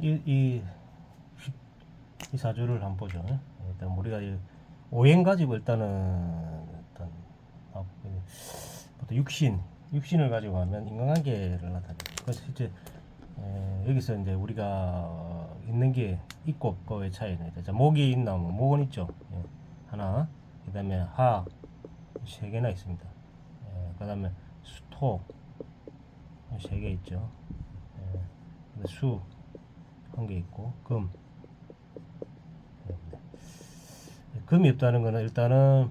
이, 이, 이 사주를 한번 보죠. 일단 우리가 이 오행 가지고 일단은 일단 아, 그 보통 육신, 육신을 가지고 하면 인간관계를 나타내요. 그래서 실제 에, 여기서 이제 우리가 어, 있는 게 있고 없고의 차이는 자, 목이 있나 뭐 목은 있죠. 예, 하나, 그 다음에 하 세 개나 있습니다. 예, 그 다음에 수토 세 개 있죠. 예, 수 한개 있고 금 예, 금이 없다는 거는 일단은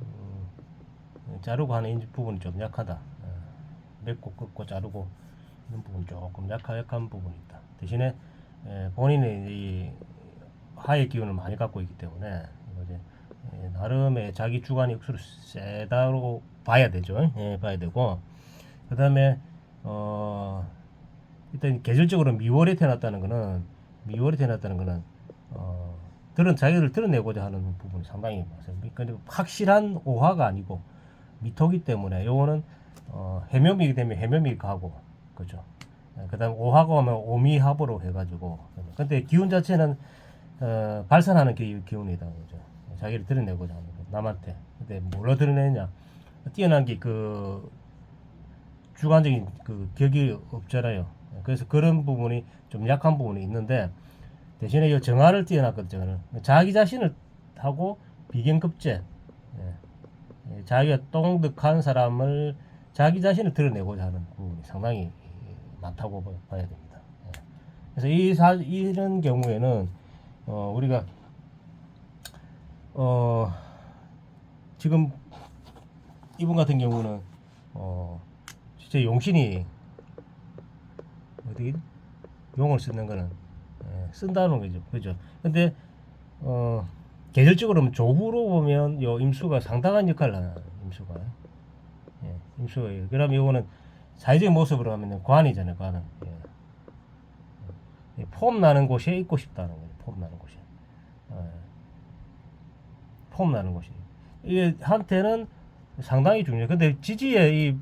음, 자르고 하는 이 부분이 좀 약하다. 어, 맺고 끊고 자르고 이런 부분 조금 약한 부분이 있다. 대신에 에, 본인이 이 하의 기운을 많이 갖고 있기 때문에 이제 에, 나름의 자기 주관이 억수로 세다고 봐야 되죠. 예, 봐야 되고 그 다음에 어 일단 계절적으로 미월에 태어났다는 거는 미월에 태어났다는 거는 어 드러내 자기를 드러내고자 하는 부분이 상당히 많습니다. 그러니까 확실한 오화가 아니고 미토기 때문에 요거는 어 해묘미이기 때문에 해묘미 가고 그죠. 예, 그다음 오화가 오면 오미합으로 해가지고 근데 기운 자체는 어 발산하는 기, 기운이다 그죠. 자기를 드러내고자 하는 거 남한테 근데 뭘로 드러내냐 뛰어난 게 그 주관적인 그 격이 없잖아요. 그래서 그런 부분이 좀 약한 부분이 있는데 대신에 이 정화를 뛰어났거든요. 자기 자신을 하고 비견급제 예. 예, 자기가 똑득한 사람을 자기 자신을 드러내고자 하는 부분이 상당히 많다고 봐- 봐야 됩니다. 예. 그래서 이 사, 이런 경우에는 어, 우리가 어, 지금 이분 같은 경우는 어, 진짜 용신이 어디 용을 쓰는 거는 예, 쓴다는 거죠. 그죠? 근데 어 계절적으로 조후로 보면 요 임수가 상당한 역할을 하는 임수가 예, 예. 그러면 요거는 사회적인 모습으로 하면 관이잖아요. 관은 예. 예, 폼 나는 곳에 있고 싶다는 거죠. 폼 나는 곳에 예. 폼 나는 곳이 이게 한테는 상당히 중요해요. 근데 지지에 이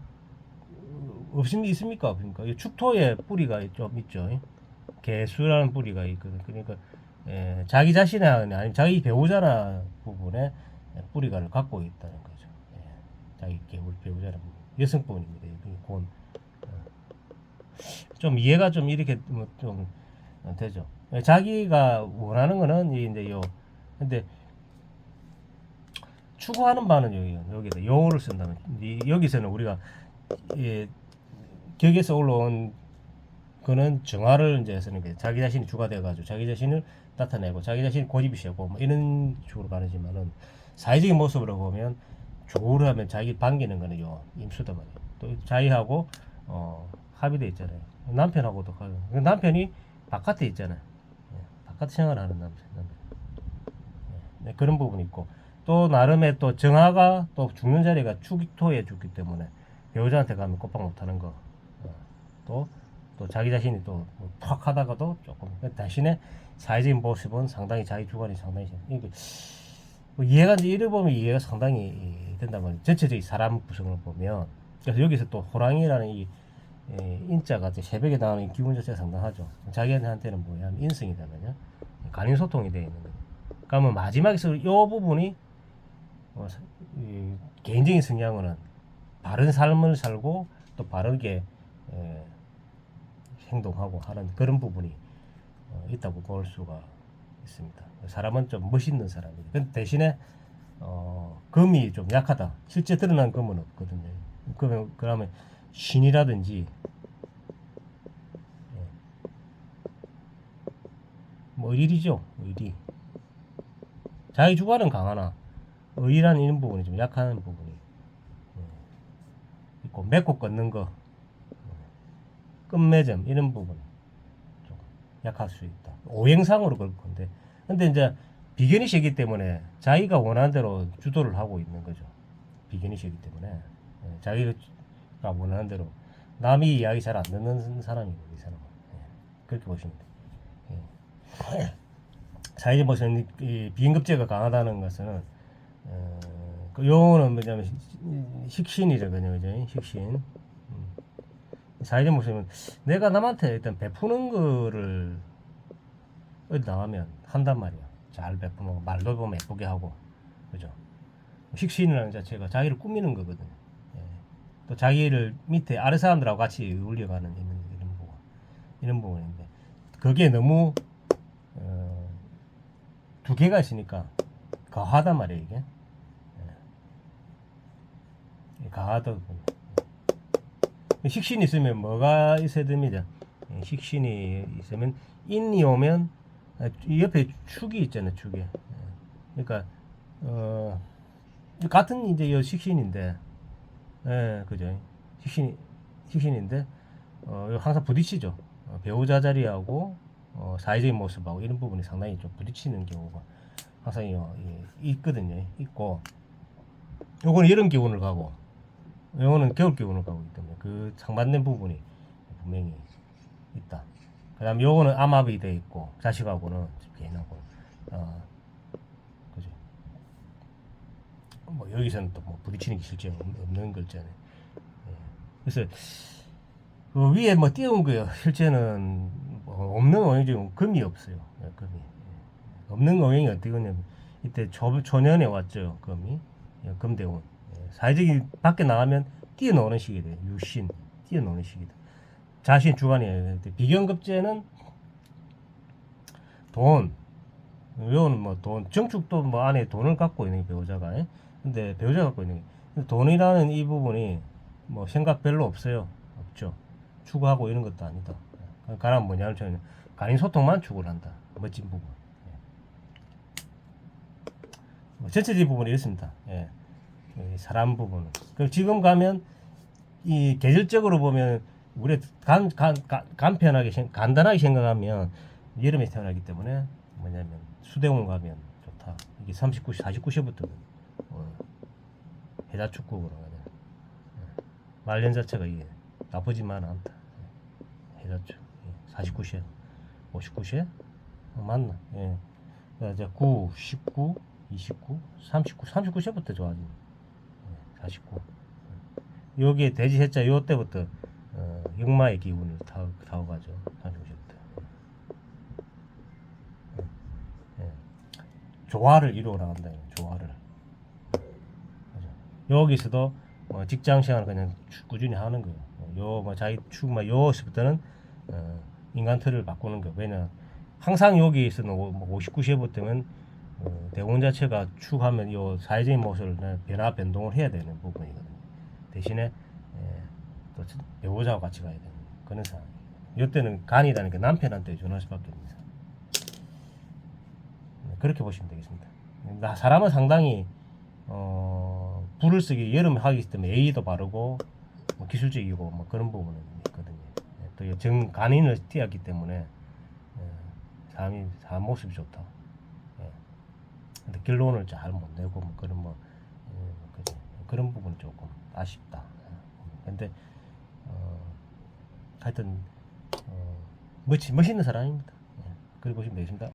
없습니 있습니까? 그러니까 이 축토에 뿌리가 좀 있죠. 개수라는 뿌리가 있거든. 그러니까 예, 자기 자신의 아니면 자기 배우자나 부분에 뿌리가를 갖고 있다는 거죠. 예, 자기 배우, 배우자는. 여성분입니다. 이 곤. 어. 좀 이해가 좀 이렇게 뭐좀 되죠. 예, 자기가 원하는 거는 이 이제 요 근데 추구하는 바는 여기 여기다 요를 쓴다면 이, 여기서는 우리가 이 격에서 올라온 그는 정화를 이제 쓰는 게 자기 자신이 주가 돼 가지고 자기 자신을 나타내고 자기 자신이 고집이 세고 뭐 이런 식으로 가는지만은 사회적인 모습으로 보면 조를 하면 자기 반기는 거는 요 임수다 말이에요. 또 자기하고 어 합의돼 있잖아요. 남편하고도 가요. 그 남편이 바깥에 있잖아요. 예, 바깥 생활하는 남편. 남편. 예, 네, 그런 부분이 있고 또 나름의 또 정화가 또 죽는 자리가 축토에 죽기 때문에 배우자한테 가면 꼬박 못하는 거. 어, 또, 또 자기 자신이 또팍 하다가도 조금 그 대신에 사회적인 모습은 상당히 자기 주관이 상당히 심- 이게 뭐 이해가 이제 이래 보면 이해가 상당히 말이에요. 전체적인 사람 구성을 보면 그래서 여기서 또 호랑이라는 이 에, 인자가 새벽에 나오는 이 기분 자체가 상당하죠. 자기한테는 뭐냐면 인성이다면요. 간인 소통이 되어 있는 거예요. 그러면 마지막에서 이 부분이 어, 사- 이 개인적인 성향은 바른 삶을 살고 또 바르게 에, 행동하고 하는 그런 부분이 어, 있다고 볼 수가 있습니다. 사람은 좀 멋있는 사람이에요. 근데 대신에 어, 금이 좀 약하다. 실제 드러난 금은 없거든요. 그러면 그러면 신이라든지 예. 뭐 의리죠, 의리. 자기 주관은 강하나 의리라는 이런 부분이 좀 약한 부분이 예, 있고 맺고 끊는 거 예, 끝맺음 이런 부분 좀 약할 수 있다. 오행상으로 그럴 건데 근데 이제 비견이시기 때문에 자기가 원하는 대로 주도를 하고 있는 거죠. 비견이시기 때문에 예, 자기가 원하는 대로 남이 이야기 잘 안 듣는 사람이고 이 사람은 예, 그렇게 보시면 돼요. 예. 사회적 이 비임급제가 강하다는 것은 어, 그 용어는 뭐냐면 식- 식신이라거든요, 그죠? 식신. 음. 사회적 모습은 내가 남한테 일단 베푸는 거를 어디 나가면 한단 말이야. 잘 베푸고 말도 보면 예쁘게 하고 그죠. 식신이라는 자체가 자기를 꾸미는 거거든. 예. 또 자기를 밑에 아래 사람들하고 같이 어울려가는 이런 이런 부분 이런 부분인데 그게 너무 어, 두 개가 있으니까 과하단 말이야 이게. 예. 가하다. 식신이 있으면 뭐가 있어야 됩니다. 예, 식신이 있으면 인이 오면 아, 이 옆에 축이 있잖아요, 축이. 예. 그러니까 어 같은 이제 이 식신인데, 예, 그죠. 식신이 식신인데 어 항상 부딪히죠. 어, 배우자 자리하고 어, 사회적인 모습하고 이런 부분이 상당히 좀 부딪히는 경우가 항상 이- 이- 있거든요. 있고 요거는 이런 기운을 가고 요거는 겨울 기운을 가고 있기 때문에 그 상반된 부분이 분명히 있다. 그 다음 에 요거는 암압이 돼 있고 자식하고는 개인하고 어 그죠. 뭐 여기서는 또 뭐 부딪히는 게 실제 없- 없는 글자네. 예. 그래서 그 위에 뭐 띄운 거요. 실제는 뭐 없는 원형 중에 금이 없어요. 예, 금이 예. 없는 원형이 어떻게 되냐면 이때 초, 초년에 왔죠. 금이 예, 금대운 예, 사회적인 밖에 나가면 뛰어노는 시기 돼요. 유신 뛰어노는 시기다. 자신 주관이에요. 비견급제는 돈, 요는 뭐 돈, 정축도 뭐 안에 돈을 갖고 있는 게 배우자가. 예? 근데 배우자 갖고 있는 게 돈이라는 이 부분이 뭐 생각 별로 없어요. 없죠. 추구하고 이런 것도 아니다. 가람 뭐냐면 저는 간인 소통만 추구를 한다. 멋진 부분. 예. 뭐 전체적인 부분이 이렇습니다. 예. 이 사람 부분은. 그럼 지금 가면 이 계절적으로 보면 우리 간, 간, 간, 간편하게 생- 간단하게 생각하면 여름에 태어나기 때문에 뭐냐면 수대원 가면 좋다. 이게 39시, 49시부터 어, 해자 축구로 가야 돼. 예. 말년 자체가 이게 나쁘지만 않다. 예. 해자 축 49시에 59시에 어, 맞나? 예. 이제 9, 19, 29, 39, 39시부터 좋아지 네. 예, 49. 여기에 돼지 해자 요 때부터 어, 역마의 기운을 타, 타고가죠. 39시부터. 예. 예. 조화를 이루어 나간다. 조화를. 그죠. 여기서도 뭐 직장 생활 그냥 주- 꾸준히 하는 거예요. 요뭐 자기 축뭐 요서부터는 어, 인간 틀을 바꾸는 거. 왜냐 항상 여기에서는 오- 뭐 59시부터는 어, 대원 자체가 축하면 요 사회적인 모습을 내- 변화 변동을 해야 되는 부분이거든요. 대신에 예, 또 배우자와 같이 가야 되는 그런 상황. 이때는 간이라는 게 남편한테 전할 수밖에 없습니다. 네, 그렇게 보시면 되겠습니다. 나 사람은 상당히 어, 불을 쓰기 여름에 하기 때문에 예의도 바르고 뭐 기술적이고 뭐 그런 부분은 있거든요. 예, 또정 간인을 띄었기 때문에 예, 사람이 사람 모습이 좋다. 예. 근데 결론을 잘 못 내고 뭐 그런 뭐 예, 뭐. 그런 부분이 조금 아쉽다. 예. 근데 어, 하여튼 어, 멋지 멋있는 사람입니다. 예. 그렇게 보시면 되겠습니다.